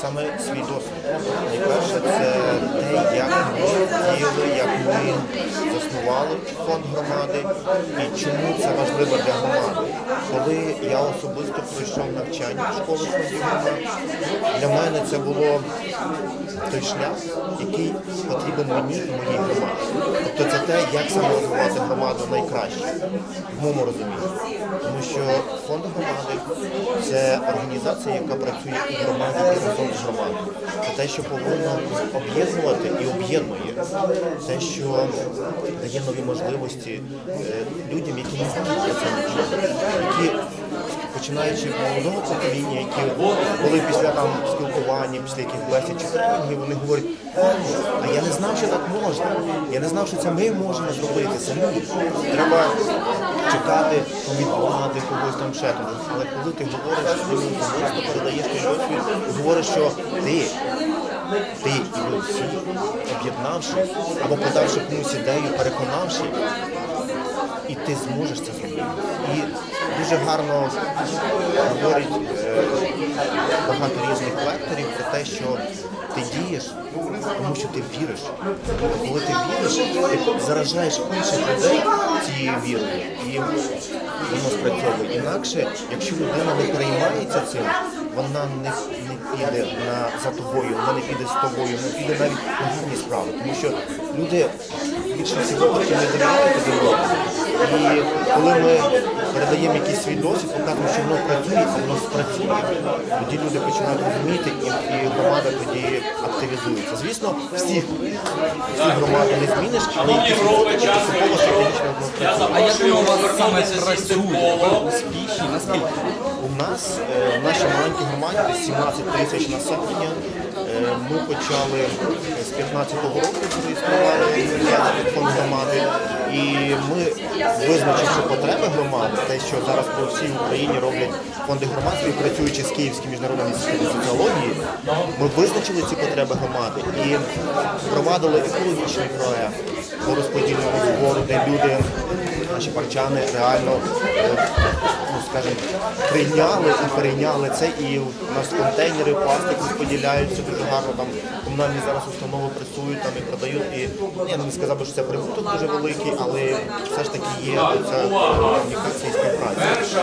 саме свій досвід. Найперше, це те, як діяли, як ми заснували фонд громади і чому це важливо для громади. Коли я особисто пройшов навчання в школи фондів громад, для мене це було той шлях, який потрібен мені і моїй громаді. Тобто це те, як саме громаду найкраще, в моєму розумінні. Тому що фонд громади це організація, яка працює у громаді і разом з громадою. Це те, що повинно об'єднувати і об'єднує. Те, що дає нові можливості е, людям, які не знають це які починаючи молодого покоління, які коли після там спілкування, після яких бесід чи тренінгів, вони говорять, «О, а я не знав, що так можна. Я не знав, що це ми можемо зробити самі. Треба чекати влади, когось там ще. Але коли ти говориш своїм особисто, передаєш той досвід, говориш, що ти. Ти і ви об'єднавши або подавши комусь ідею, переконавши, і ти зможеш це зробити. І дуже гарно говорить е, багато різних лекторів про те, що ти дієш, тому що ти віриш. Коли ти віриш, ти заражаєш інших людей цією вірою, воно спрацьовує. Інакше, якщо людина не переймається цим, вона не, не піде на, за тобою, вона не піде з тобою, не піде навіть на гарні справи. Тому що люди більше всього не довіряють один одному. І коли ми передаємо якийсь свій досвід, показуємо, що воно працює, а воно спрацює, тоді люди починають розуміти, і, і громада тоді активізується. Звісно, всіх, всі громади не зміниш, але якісь поступово стратегічно воно працює. А як воно у вас саме працює? Ви успішні? Наскільки? У нас е, в нашій маленькій громаді 17 тисяч населення. Е, Ми почали з 15-го року зареєстрували ми, визначивши потреби громади, те, що зараз по всій Україні роблять фонди громадські, працюючи з Київським міжнародним інститутом соціології, ми визначили ці потреби громади і впровадили екологічний проект по розподільному збору, де люди, наші парчани, реально е, скажімо, прийняли і перейняли це, і у нас контейнери, пластик розподіляються дуже гарно. Там комунальні зараз установи працюють там і продають. І я не сказав би, що це прибуток дуже великий, але все ж таки є ця комунікація і співпраця.